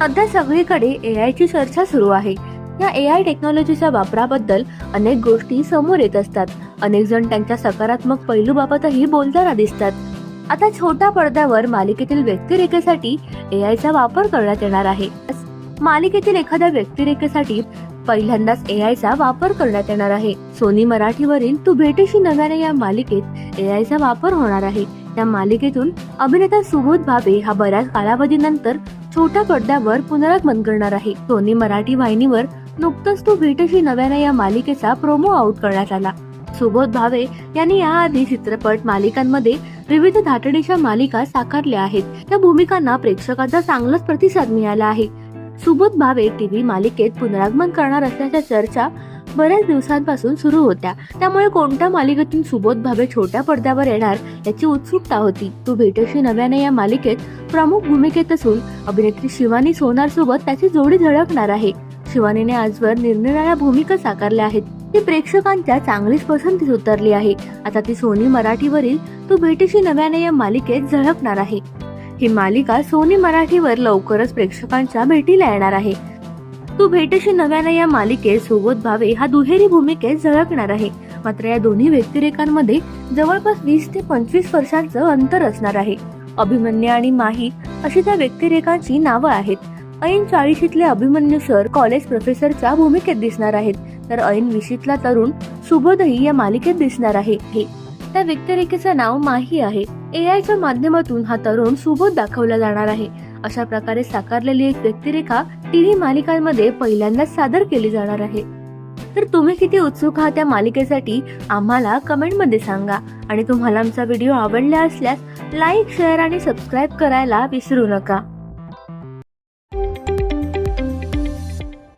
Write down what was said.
सध्या सगळीकडे ए आयची चर्चा सुरू आहे. या ए आय टेक्नॉलॉजीच्या वापराबद्दल अनेक गोष्टी समोर येत असतात. अनेक जण त्यांच्या सकारात्मक पैलूबाबतही बोलताना दिसतात. आता छोट्या पडद्यावर मालिकेतील व्यक्तिरेखेसाठी ए आयचा वापर करण्यात येणार आहे. मालिकेतील एखाद्या व्यक्तिरेखेसाठी पहिल्यांदाच ए आयचा वापर करण्यात येणार आहे. सोनी मराठीवरील तू भेटीशी नव्याने या मालिकेत ए आयचा वापर होणार आहे. या मालिकेतून अभिनेता सुबोध भावे हा बऱ्याच कालावधीनंतर छोट्या पडद्यावर पुनरागमन करणार आहे. सोनी मराठी वाहिनीवर नुकतंच तू भेटशी नव्याने या मालिकेचा प्रोमो आउट करण्यात आला. सुबोध भावे यांनी याआधी चित्रपट मालिकांमध्ये विविध धाटणीच्या मालिका साकारल्या आहेत. त्या भूमिकांना प्रेक्षकांचा चांगलाच प्रतिसाद मिळाला आहे. सुबोध भावे टीव्ही मालिकेत पुनरागमन करणार असल्याच्या चर्चा बऱ्याच दिवसांपासून सुरू होत्या. त्यामुळे कोणत्या मालिकेतून सुबोध भावे छोट्या पडद्यावर येणार याची उत्सुकता होती. तू भेटशी नव्याने या मालिकेत प्रमुख भूमिकेत असून अभिनेत्री शिवानी सोनार सोबत त्याची जोडी झळकणार आहे. शिवानीने आजवर निरनिराळ्या भूमिका साकारल्या आहेत. ती प्रेक्षकांच्या चांगलीच पसंतीस उतरली आहे. आता ती सोनी मराठीवरील तू भेटीशी नव्याने या मालिकेत झळकणार आहे. ही मालिका सोनी मराठीवर लवकरच प्रेक्षकांच्या भेटीला येणार आहे. तू भेटशी नव्याने या मालिकेत सुबोध भावे हा दुहेरी भूमिकेत झळकणार आहे. मात्र या दोन्ही व्यक्तिरेखांमध्ये जवळपास वीस ते पंचवीस वर्षांचं अंतर असणार आहे. अभिमन्यू आणि माही अशी त्या व्यक्तिरेखांची नावं आहेत. ऐन चाळीशीतले अभिमन्यू सर कॉलेज प्रोफेसरच्या भूमिकेत दिसणार आहेत. तर ऐन विशीतला तरुण सुबोधही या मालिकेत दिसणार आहे. हे त्या व्यक्तिरेखेचं नाव माही आहे. ए आयच्या माध्यमातून हा तरुण सुबोध दाखवला जाणार आहे. अशा प्रकारे साकारलेली एक व्यक्तिरेखा टीव्ही मालिकांमध्ये पहिल्यांदाच सादर केली जाणार आहे. तर तुम्ही किती उत्सुक आहात त्या मालिकेसाठी आम्हाला कमेंटमध्ये सांगा. आणि तुम्हाला आमचा व्हिडिओ आवडला असल्यास लाईक शेअर आणि सबस्क्राईब करायला विसरू नका.